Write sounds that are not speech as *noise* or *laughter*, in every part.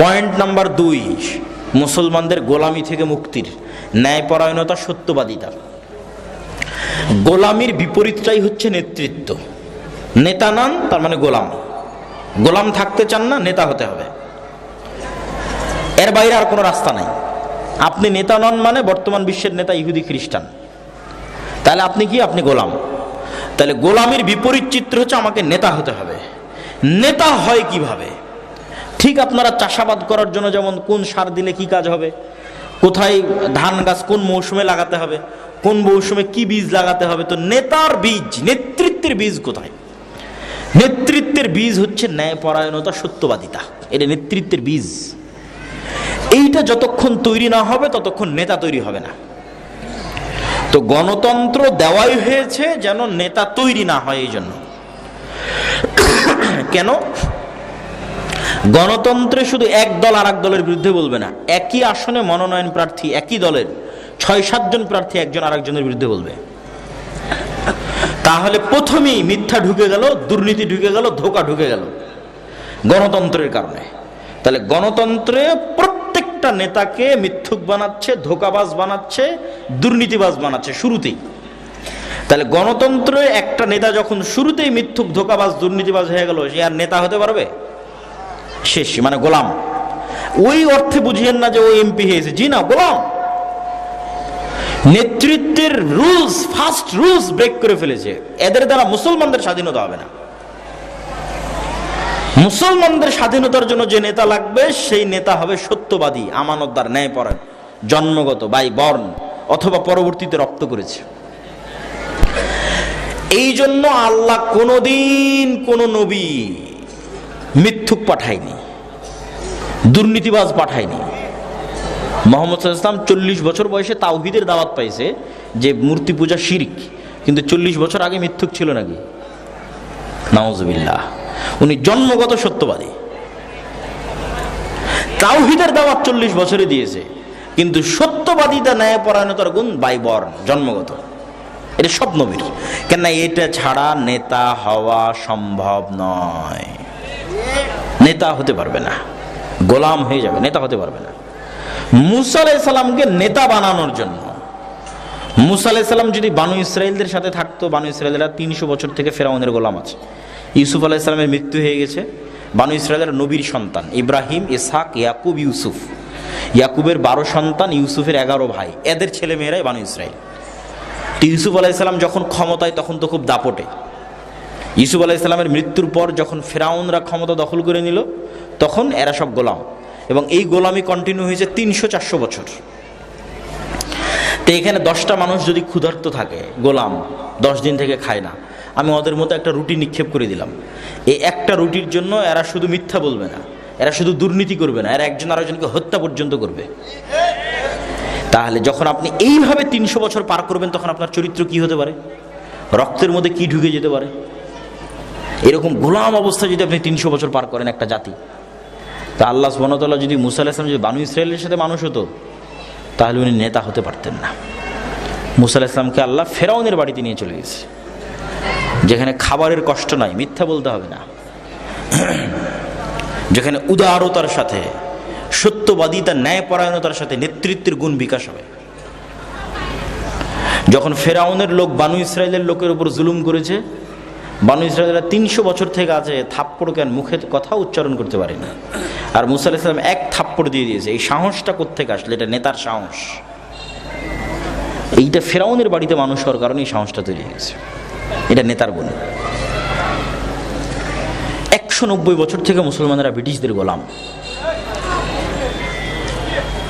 Point number দুই, মুসলমানদের গোলামি থেকে মুক্তির। ন্যায়পরায়ণতা সত্যবাদিতা। গোলামির বিপরীতটাই হচ্ছে নেতৃত্ব। নেতা নান, তার মানে গোলাম। গোলাম থাকতে চান না, নেতা হতে হবে। এর বাইরে আর কোনো রাস্তা নাই। আপনি নেতা নন মানে বর্তমান বিশ্বের নেতা ইহুদি খ্রিস্টান। তাহলে আপনি কি? আপনি গোলাম। তাহলে গোলামির বিপরীত চিত্র হচ্ছে আমাকে নেতা হতে হবে। নেতা হয় কীভাবে? ঠিক আপনারা চাষাবাদ করার জন্য যেমন কোন সার দিলে কি কাজ হবে, কোথায় ধান গাছ কোন মৌসুমে লাগাতে হবে, কোন মৌসুমে কি বীজ লাগাতে হবে, তো নেতার বীজ, নেতৃত্বের বীজ কোথায়? নেতৃত্বের বীজ হচ্ছে ন্যায়পরায়ণতা, সত্যবাদিতা, এটা নেতৃত্বের বীজ। এইটা যতক্ষণ তৈরি না হবে, ততক্ষণ নেতা তৈরি হবে না। তো গণতন্ত্র দেওয়াই হয়েছে যেন নেতা তৈরি না হয় এই জন্য। কেন? গণতন্ত্রে শুধু এক দল আর এক দলের বিরুদ্ধে বলবে না। একই আসনে মনোনয়ন প্রার্থী একই দলের ছয় সাতজন প্রার্থী একজন আরেকজনের বিরুদ্ধে বলবে। তাহলে প্রথমেই মিথ্যা ঢুকে গেল, দুর্নীতি ঢুকে গেল, ধোকা ঢুকে গেল গণতন্ত্রের কারণে। তাহলে গণতন্ত্রে প্রত্যেকটা নেতাকে মিথ্যুক বানাচ্ছে, ধোকাবাজ বানাচ্ছে, দুর্নীতিবাজ বানাচ্ছে শুরুতেই। তাহলে গণতন্ত্রে একটা নেতা যখন শুরুতেই মিথ্যুক, ধোকাবাজ, দুর্নীতিবাজ হয়ে গেল, সে আর নেতা হতে পারবে? শেষ মানে গোলাম। ওই অর্থে বুঝিয়েন না যে ও এমপি হয়েছে জি না, গোলাম। নেতৃত্বের রুলস ফার্স্ট রুলস ব্রেক করে ফেলেছে। এদের দ্বারা মুসলমানদের স্বাধীনতা হবে না। মুসলমানদের স্বাধীনতার জন্য যে নেতা লাগবে, সেই নেতা হবে সত্যবাদী, আমানতদার, ন্যায়পরায়ণ, জন্মগত বাই বর্ণ অথবা পরবর্তীতে রপ্ত করেছে। এই জন্য আল্লাহ কোনোদিন কোনো নবী মিথ্যুক পাঠায়নি, দুর্নীতিবাজ পাঠায়নি। মোহাম্মদ ইসলাম চল্লিশ বছর বয়সে তাওহিদের দাওয়াত পাইছে যে মূর্তি পূজা শিরিক, কিন্তু চল্লিশ বছর আগে মিথ্যুক ছিল নাকি? নওয়াজবিল্লাহ উনি জন্মগত সত্যবাদী। তাওহিদের দাওয়াত চল্লিশ বছরে দিয়েছে, কিন্তু সত্যবাদিতা ন্যায়পরায়ণতার গুণ বাইবর্ণ, জন্মগত। এটা সব নবীর কেন এটা ছাড়া নেতা হওয়া সম্ভব নয়। নেতা হতে পারবে না। গোলাম হয়ে যাবে, নেতা হতে পারবে না। মুসা আলাইসাল্লামকে নেতা বানানোর জন্য, মুসা আলাইসাল্লাম যদি বানু ইসরায়েলদের সাথে থাকতো, বানু ইসরায়েলরা তিনশো বছর থেকে ফেরাউনের গোলাম আছে। ইউসুফ আলাইসাল্লামের মৃত্যু হয়ে গেছে, বানু ইসরায়েলের নবীর সন্তান, ইব্রাহিম ইসাক ইয়াকুব, ইউসুফ। ইয়াকুবের বারো সন্তান, ইউসুফের এগারো ভাই, এদের ছেলে মেয়েরাই বানু ইসরায়েল তো ইউসুফ আলাইসাল্লাম যখন ক্ষমতায়, তখন তো খুব দাপটে। ইউসুফ আলাইসাল্লামের মৃত্যুর পর যখন ফেরাউনরা ক্ষমতা দখল করে নিল, তখন এরা সব গোলাম। এবং এই গোলামি কন্টিনিউ হয়েছে তিনশো চারশো বছর। তো এখানে দশটা মানুষ যদি ক্ষুধার্ত থাকে, গোলাম, দশ দিন থেকে খায় না, আমি ওদের মতো একটা রুটি নিক্ষেপ করে দিলাম। এই একটা রুটির জন্য এরা শুধু মিথ্যা বলবে না, এরা শুধু দুর্নীতি করবে না, এরা একজন আরেকজনকে হত্যা পর্যন্ত করবে। তাহলে যখন আপনি এইভাবে তিনশো বছর পার করবেন, তখন আপনার চরিত্র কি হতে পারে? রক্তের মধ্যে কি ঢুকে যেতে পারে? এরকম গোলাম অবস্থা যদি আপনি তিনশো বছর পার করেন একটা জাতি। তা আল্লাহ সুবনতল্লাহ যদি মুসা আলাহিসাম যদি বানু ইসরায়েলের সাথে মানুষ হতো, তাহলে উনি নেতা হতে পারতেন না। মুসা ইসলামকে আল্লাহ ফেরাউনের বাড়িতে নিয়ে চলে গেছে। যেখানে খাবারের কষ্ট নাই, মিথ্যা বলতে হবে না। যেখানে উদারতার সাথে সত্যবাদিতা ন্যায়পরায়ণতার সাথে নেতৃত্বের গুণ বিকাশ হবে। যখন ফেরাউনের লোক বানু ইসরায়েলের লোকের উপর জুলুম করেছে বানু ইসরায়েলরা তিনশো বছর থেকে আছে থাপ্পড় কেন মুখে কথা উচ্চারণ করতে পারে না। আর মুসা ইসলাম এক থাপ্পড় দিয়ে দিয়েছে। এই সাহসটা কোথেকে আসলে? এটা নেতার সাহস। এইটা ফেরাউনের বাড়িতে মানুষ হওয়ার কারণে এই সাহসটা তৈরি হয়েছে। এটা নেতার গুণ একশো নব্বই বছর থেকে মুসলমানেরা ব্রিটিশদের গোলাম।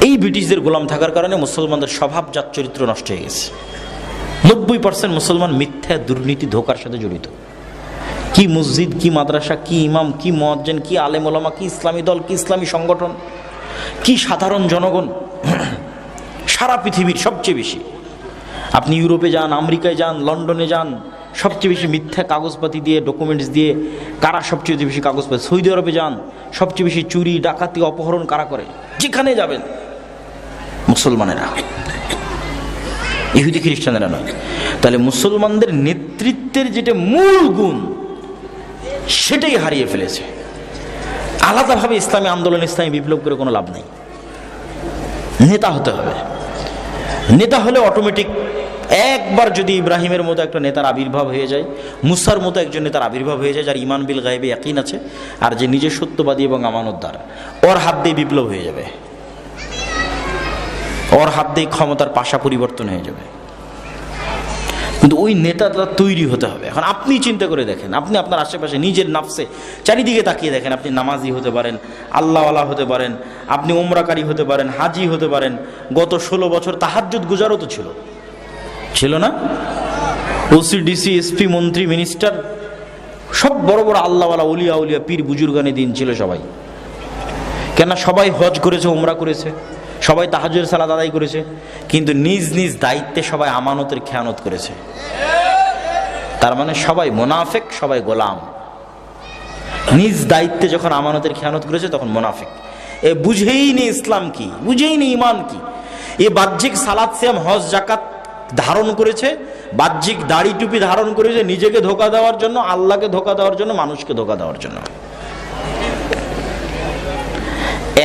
এই ব্রিটিশদের গোলাম থাকার কারণে মুসলমানদের স্বভাব স্বভাবজাত চরিত্র নষ্ট হয়ে গেছে। নব্বই পার্সেন্ট মুসলমান মিথ্যা, দুর্নীতি, ধোকার সাথে জড়িত। কি মসজিদ, কি মাদ্রাসা, কি ইমাম, কি মজ্জেন কি আলেম ওলামা কি ইসলামী দল, কি ইসলামী সংগঠন, কি সাধারণ জনগণ? *clears throat* সারা পৃথিবীর সবচেয়ে বেশি। আপনি ইউরোপে যান, আমেরিকায় যান, লন্ডনে যান, সবচেয়ে বেশি মিথ্যা কাগজপাতি দিয়ে ডকুমেন্টস দিয়ে কারা সবচেয়ে বেশি কাগজপাতি? সৌদি আরবে যান, সবচেয়ে বেশি চুরি, ডাকাতি, অপহরণ কারা করে? যেখানে যাবেন? মুসলমানেরা। ইহুদি খ্রিস্টানেরা নয়। তাহলে মুসলমানদের নেতৃত্বের যেটা মূল গুণ সেটাই হারিয়ে ফেলেছে। আলাদাভাবে ইসলামী আন্দোলন, ইসলামী বিপ্লব করে কোনো লাভ নেই। নেতা হতে হবে। নেতা হলে অটোমেটিক একবার যদি ইব্রাহিমের মতো একটা নেতার আবির্ভাব হয়ে যায়, মুসার মতো একজন নেতার আবির্ভাব হয়ে যায়, যার ইমান বিল গায়েবে একই আছে, আর যে নিজে সত্যবাদী এবং আমানতদার, ওর হাত দিয়ে বিপ্লব হয়ে যাবে। ওর হাত দিয়ে ক্ষমতার পাশা পরিবর্তন হয়ে যাবে। কিন্তু ওই নেতাটা তৈরি হতে হবে। এখন আপনি চিন্তা করে দেখেন, আপনি আপনার আশেপাশে নিজের নাফসে চারিদিকে তাকিয়ে দেখেন, আপনি নামাজি হতে পারেন, আল্লাহওয়ালা হতে পারেন, আপনি ওমরাকারী হতে পারেন, হাজি হতে পারেন, গত ষোলো বছর তাহাজ্জুদ গুজারও তো ছিল। ছিল না? ওসি ডিসি এসপি মন্ত্রী মিনিস্টার সব বড় বড় আল্লাহওয়ালা উলিয়া উলিয়া পীর, বুজুর্গানি দিন ছিল সবাই। কেন সবাই হজ করেছে ওমরা করেছে। সবাই তাহাজের সালাদ আদায় করেছে, কিন্তু নিজ নিজ দায়িত্বে সবাই আমানতের খেয়ানত করেছে। তার মানে সবাই মোনাফেক, সবাই গোলাম। নিজ দায়িত্বে যখন আমানতের খেয়ানত করেছে, তখন মোনাফেক। এ বুঝেই নি ইসলাম কি, বুঝেই নি ইমান কি। এ বাহ্যিক সালাদ শ্যাম হজ জাকাত ধারণ করেছে, বাহ্যিক দাড়ি টুপি ধারণ করেছে, নিজেকে ধোকা দেওয়ার জন্য, আল্লাহকে ধোকা দেওয়ার জন্য, মানুষকে ধোকা দেওয়ার জন্য।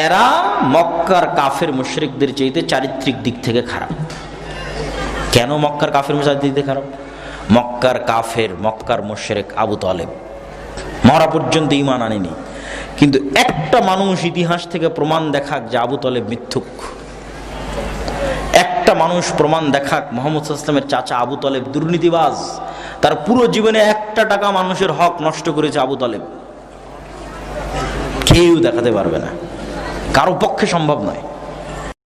এরা মক্কার কাফের মুশরিকদের চাইতে চারিত্রিক দিক থেকে খারাপ। কেন মক্কার কাফের মুশরিক দিক থেকে খারাপ? মক্কার কাফের, মক্কার মুশরিক আবু তালেব। মরা পর্যন্ত ইমান আনেনি। কিন্তু একটা মানুষ ইতিহাস থেকে প্রমাণ দেখাক যে আবু তালেব মিথ্যুক। একটা মানুষ প্রমাণ দেখাক মোহাম্মদ ইসলামের চাচা আবু তালেব দুর্নীতিবাজ। তার পুরো জীবনে একটা টাকা মানুষের হক নষ্ট করেছে আবু তালেব। কেউ দেখাতে পারবে না। কারও পক্ষে সম্ভব নয়।